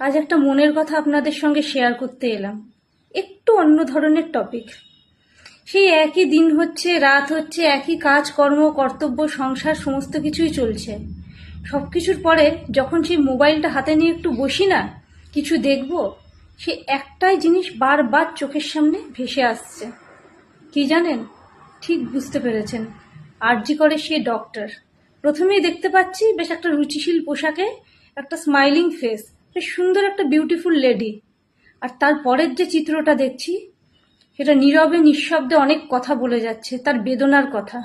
আজ একটা মনের কথা আপনাদের সঙ্গে শেয়ার করতে এলাম। একটু অন্য ধরনের টপিক সেই একই দিন হচ্ছে, রাত হচ্ছে, একই কাজ, কর্ম, কর্তব্য, সংসার, সমস্ত কিছুই চলছে। সব কিছুর পরে যখন সেই মোবাইলটা হাতে নিয়ে একটু বসি না, কিছু দেখব, সে একটাই জিনিস বারবার চোখের সামনে ভেসে আসছে। কি জানেন? ঠিক বুঝতে পেরেছেন। আরজি করে সে ডক্টর প্রথমেই দেখতে পাচ্ছি বেশ একটা রুচিশীল পোশাকে একটা স্মাইলিং ফেস সুন্দর একটা বিউটিফুল লেডি আর তারপরের যে চিত্রটা দেখছি, সেটা নীরবে নিঃশব্দে অনেক কথা বলে যাচ্ছে, তার বেদনার কথা।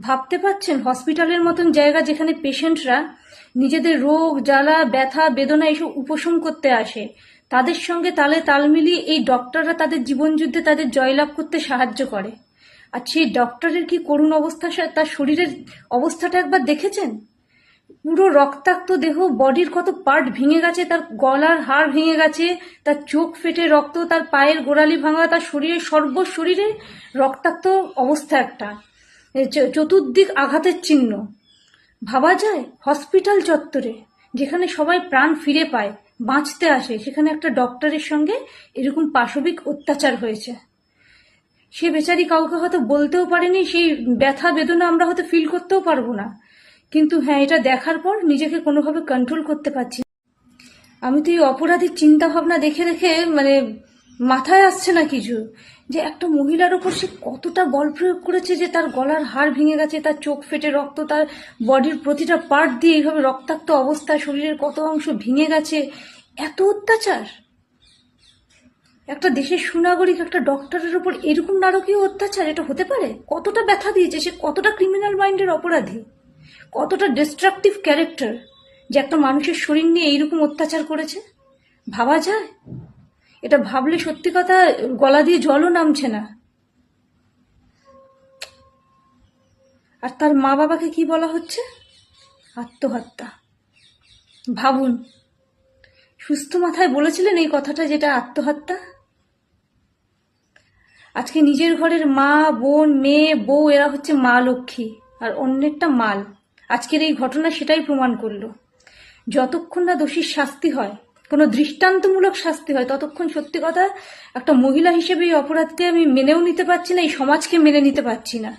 ভাবতে পাচ্ছেন, হসপিটালের মতন জায়গা যেখানে পেশেন্টরা নিজেদের রোগ, জ্বালা, ব্যথা, বেদনা এসব উপশম করতে আসে, তাদের সঙ্গে তালে তাল মিলিয়ে এই ডক্টররা তাদের জীবনযুদ্ধে তাদের জয়লাভ করতে সাহায্য করে। আর সেই ডক্টরের কি করুণ অবস্থা তার শরীরের অবস্থাটা একবার দেখেছেন? পুরো রক্তাক্ত দেহ বডির কত পার্ট ভেঙে গেছে, তার গলার হাড় ভেঙে গেছে, তার চোখ ফেটে রক্ত, তার পায়ের গোড়ালি ভাঙা, তার শরীরের সর্ব শরীরে রক্তাক্ত অবস্থা একটা। চতুর্দিক আঘাতের চিহ্ন। ভাবা যায় হসপিটাল চত্বরে, যেখানে সবাই প্রাণ ফিরে পায়, বাঁচতে আসে, সেখানে একটা ডক্টরের সঙ্গে এরকম পাশবিক অত্যাচার হয়েছে। সে বেচারি কাউকে হয়তো বলতেও পারেনি, সেই ব্যথা বেদনা আমরা হয়তো ফিল করতেও পারব না। কিন্তু হ্যাঁ এটা দেখার পর নিজেকে কোনোভাবে কন্ট্রোল করতে পারছি। আমি তো এই অপরাধীর চিন্তা ভাবনা দেখে দেখে মানে মাথায় আসছে না কিছু। যে একটা মহিলার ওপর সে কতটা বল প্রয়োগ করেছে যে তার গলার হাড় ভেঙে গেছে, তার চোখ ফেটে রক্ত, তার বডির প্রতিটা পার্ট দিয়ে এইভাবে রক্তাক্ত অবস্থায় শরীরের কত অংশ ভেঙে গেছে। এত অত্যাচার! একটা দেশের সুনাগরিক, একটা ডক্টরের ওপর এরকম নারকীয় অত্যাচার, এটা হতে পারে? কতটা ব্যথা দিয়েছে, সে কতটা ক্রিমিনাল মাইন্ডের অপরাধী? কতটা ডিস্ট্রাকটিভ ক্যারেক্টার যে একটা মানুষের শরীর নিয়ে এইরকম অত্যাচার করেছে? ভাবা যায়? এটা ভাবলে সত্যি কথা গলা দিয়ে জলও নামছে না। আর তার মা বাবাকে কি বলা হচ্ছে? আত্মহত্যা। ভাবুন, সুস্থ মাথায় বলেছিলেন এই কথাটা যেটা আত্মহত্যা? আজকে নিজের ঘরের মা, বোন, মেয়ে, বউ, এরা হচ্ছে মা লক্ষ্মী, আর অন্যেরটা মাল। আজকের এই ঘটনা সেটাই প্রমাণ করল। যতক্ষণ না দোষীর শাস্তি হয়, কোনো দৃষ্টান্তমূলক শাস্তি হয়, ততক্ষণ সত্যি কথা একটা মহিলা হিসেবে এই অপরাধকে আমি মেনেও নিতে পারছি না, এই সমাজকে মেনে নিতে পারছি না।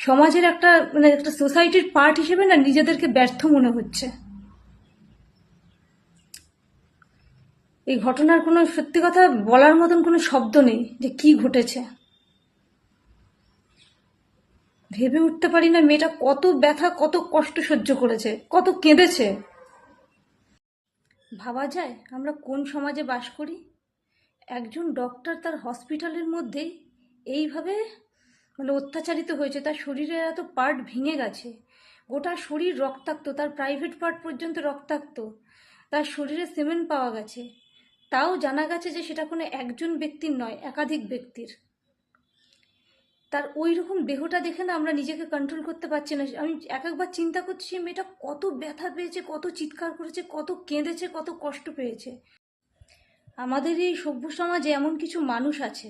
সমাজের একটা মানে একটা সোসাইটির পার্ট হিসেবে না নিজেদেরকে ব্যর্থ মনে হচ্ছে। এই ঘটনার কোনো সত্যি কথা বলার মতন কোনো শব্দ নেই যে কি ঘটেছে। ভেবে উঠতে পারি না মেয়েটা কত ব্যথা, কত কষ্ট সহ্য করেছে, কত কেঁদেছে। ভাবা যায় আমরা কোন সমাজে বাস করি? একজন ডক্টর তার হসপিটালের মধ্যেই এইভাবে মানে অত্যাচারিত হয়েছে, তার শরীরে এত পার্ট ভেঙে গেছে। গোটা শরীর রক্তাক্ত, তার প্রাইভেট পার্ট পর্যন্ত রক্তাক্ত, তার শরীরে সিমেন্ট পাওয়া গেছে। তাও জানা গেছে যে সেটা কোনো একজন ব্যক্তির নয়, একাধিক ব্যক্তির। তার ওই রকম দেহটা দেখে না আমরা নিজেকে কন্ট্রোল করতে পারছি না। আমি এক একবার চিন্তা করছি, মেয়েটা কত ব্যথা পেয়েছে, কত চিৎকার করেছে, কত কেঁদেছে, কত কষ্ট পেয়েছে। আমাদের এই সভ্য সমাজে এমন কিছু মানুষ আছে,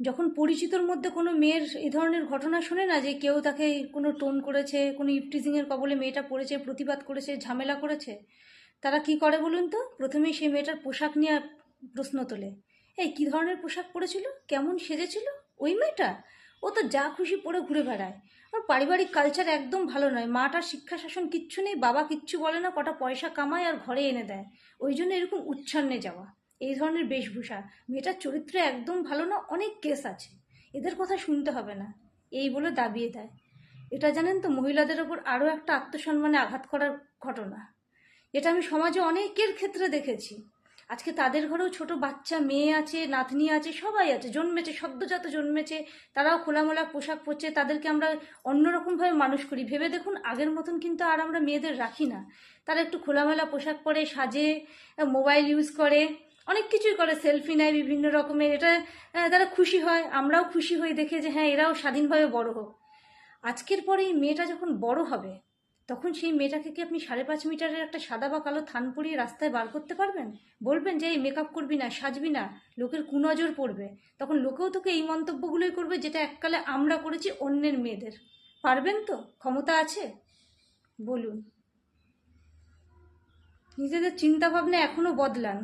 যখন পরিচিতর মধ্যে কোনো মেয়ের এই ধরনের ঘটনা শোনে না যে কেউ তাকে কোনো টোন করেছে, কোনো ইফটিজিংয়ের কবলে মেয়েটা পড়েছে, প্রতিবাদ করেছে, ঝামেলা করেছে, তারা কি করে বলুন তো? প্রথমেই সেই মেয়েটার পোশাক নিয়ে প্রশ্ন তোলে। এই কী ধরনের পোশাক পরেছিল কেমন সেজেছিল? ওই মেয়েটা? ও তো যা খুশি পরে ঘুরে বেড়ায়। ওর পারিবারিক কালচার একদম ভালো নয়। মাটার শিক্ষা শাসন কিচ্ছু নেই, বাবা কিচ্ছু বলে না, কটা পয়সা কামায় আর ঘরে এনে দেয়। ওই জন্য এরকম উচ্ছন্নে যাওয়া। এই ধরনের বেশভূষা। মেয়েটার চরিত্র একদম ভালো না, অনেক কেস আছে। এদের কথা শুনতে হবে না। এই বলে দাবিয়ে দেয়। এটা জানেন তো, মহিলাদের ওপর আরও একটা আত্মসম্মানে আঘাত করার ঘটনা। এটা আমি সমাজে অনেকের ক্ষেত্রে দেখেছি। আজকে তাদের ঘরেও ছোট বাচ্চা, মেয়ে আছে, নাতনি আছে, সবাই আছে, জন্মেছে, সদ্যজাত জন্মেছে, তারাও খোলামেলা পোশাক পরছে, তাদেরকে আমরা অন্যরকমভাবে মানুষ করি। ভেবে দেখুন, আগের মতন কিন্তু আর আমরা মেয়েদের রাখি না। তারা একটু খোলামেলা পোশাক পরে, সাজে মোবাইল ইউজ করে, অনেক কিছুই করে সেলফি নেয় বিভিন্ন রকমের, এটা তারা খুশি হয়। আমরাও খুশি হই দেখে যে হ্যাঁ এরাও স্বাধীনভাবে বড় হোক। আজকের পরে এই মেয়েটা যখন বড় হবে তখন সেই মেয়েটাকে কি আপনি সাড়ে পাঁচ মিটারের একটা সাদা বা কালো থান পরিয়ে রাস্তায় বার করতে পারবেন? বলবেন যে, এই মেকআপ করবি না, সাজবি না, লোকের কুনজর পড়বে। তখন লোকেও তোকে এই মন্তব্যগুলোই করবে যেটা এককালে আমরা করেছি অন্যের মেয়েদের। পারবেন তো? ক্ষমতা আছে? বলুন। নিজেদের চিন্তাভাবনা এখনও বদলান।